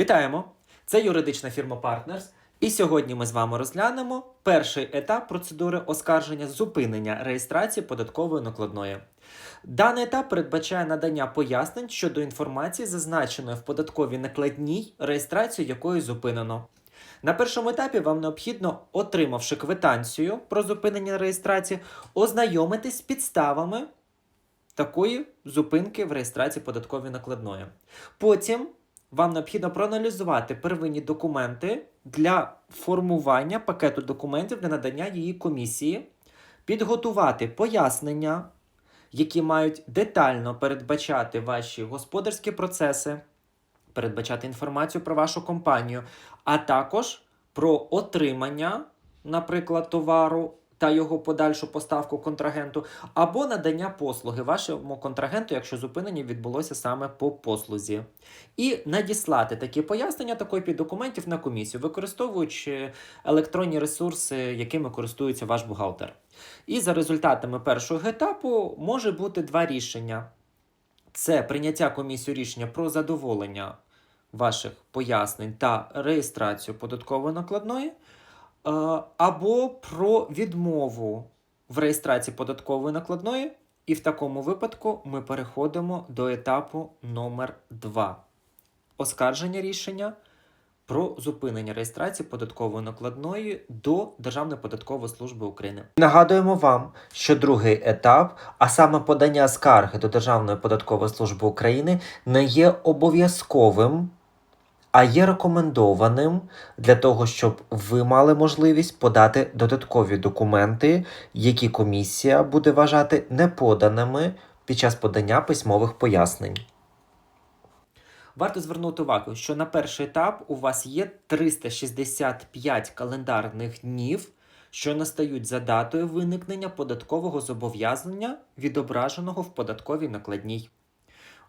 Вітаємо! Це юридична фірма Partners. І сьогодні ми з вами розглянемо перший етап процедури оскарження зупинення реєстрації податкової накладної. Даний етап передбачає надання пояснень щодо інформації, зазначеної в податковій накладній, реєстрацію якої зупинено. На першому етапі вам необхідно, отримавши квитанцію про зупинення реєстрації, ознайомитись з підставами такої зупинки в реєстрації податкової накладної. Потім вам необхідно проаналізувати первинні документи для формування пакету документів для надання її комісії, підготувати пояснення, які мають детально передбачати ваші господарські процеси, передбачати інформацію про вашу компанію, а також про отримання, наприклад, товару та його подальшу поставку контрагенту, або надання послуги вашому контрагенту, якщо зупинення відбулося саме по послузі. І надіслати такі пояснення та копії документів на комісію, використовуючи електронні ресурси, якими користується ваш бухгалтер. І за результатами першого етапу може бути два рішення: це прийняття комісією рішення про задоволення ваших пояснень та реєстрацію податкової накладної, або про відмову в реєстрації податкової накладної. І в такому випадку ми переходимо до етапу номер 2 оскарження рішення про зупинення реєстрації податкової накладної до Державної податкової служби України. Нагадуємо вам, що другий етап, а саме подання скарги до Державної податкової служби України, не є обов'язковим, а є рекомендованим для того, щоб ви мали можливість подати додаткові документи, які комісія буде вважати неподаними під час подання письмових пояснень. Варто звернути увагу, що на перший етап у вас є 365 календарних днів, що настають за датою виникнення податкового зобов'язання, відображеного в податковій накладній.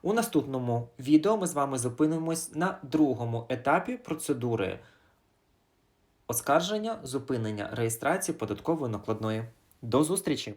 У наступному відео ми з вами зупинимось на другому етапі процедури оскарження, зупинення реєстрації податкової накладної. До зустрічі!